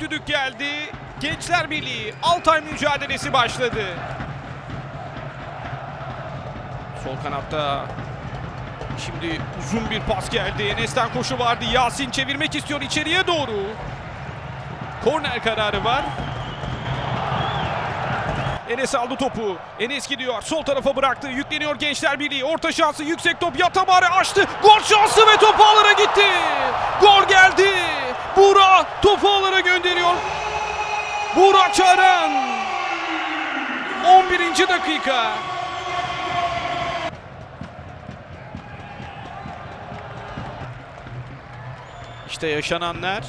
düdük geldi. Gençler Birliği Altay mücadelesi başladı. Sol kanatta şimdi uzun bir pas geldi. Enes'ten koşu vardı. Yasin çevirmek istiyor içeriye doğru. Korner kararı var. Enes aldı topu. Enes gidiyor. Sol tarafa bıraktı. Yükleniyor Gençler Birliği. Orta şansı yüksek top. Yatabare açtı. Gol şansı ve topu ağlara gitti. Gol geldi. Buğra topu ağlara Buğra Çaran. 11. dakika. İşte yaşananlar.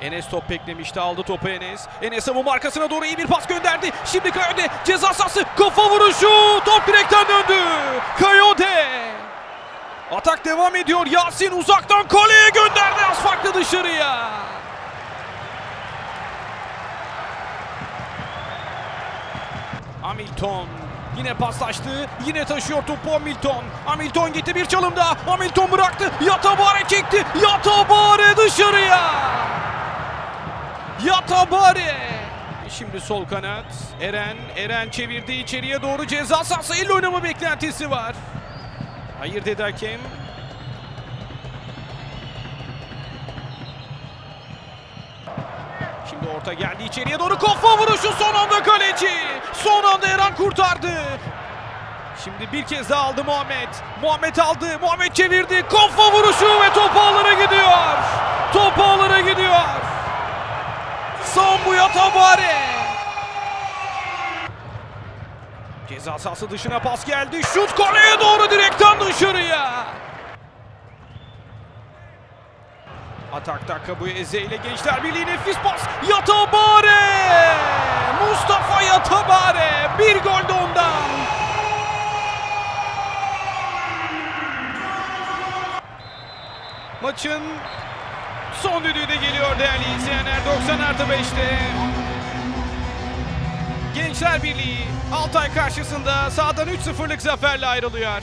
Enes top beklemişti aldı topu Enes. Enes bu markasına doğru iyi bir pas gönderdi. Şimdi Kayode ceza sahası kafa vuruşu. Top direkten döndü. Kayode. Atak devam ediyor. Yasin uzaktan kaleye gönderdi. Az dışarıya. Hamilton yine paslaştı. Yine taşıyor topu Hamilton. Hamilton gitti bir çalım daha. Hamilton bıraktı. Yatabare çekti. Yatabare dışarıya. Yatabare. Şimdi sol kanat. Eren. Eren çevirdi içeriye doğru ceza sahası. Elle oynama beklentisi var. Hayır dedi hakem. Şimdi orta geldi içeriye doğru kafa vuruşu son anda kaleci. Son anda Eren kurtardı. Şimdi bir kez daha aldı Muhammed. Muhammed aldı. Muhammed çevirdi. Kafa vuruşu ve top ağlara gidiyor. Top ağlara gidiyor. Sambu Yatabare. Ceza sahası dışına pas geldi. Şut kaleye doğru direkten dışarıya. Atakta Kabuya Eze ile Gençler Birliği nefis pas. Yatabare! Mustafa Yatabare! Bir gol de ondan. Maçın son düdüğü de geliyor değerli izleyenler. 90 artı 5'te. Gençler Birliği Altay karşısında sahadan 3-0'lık zaferle ayrılıyor.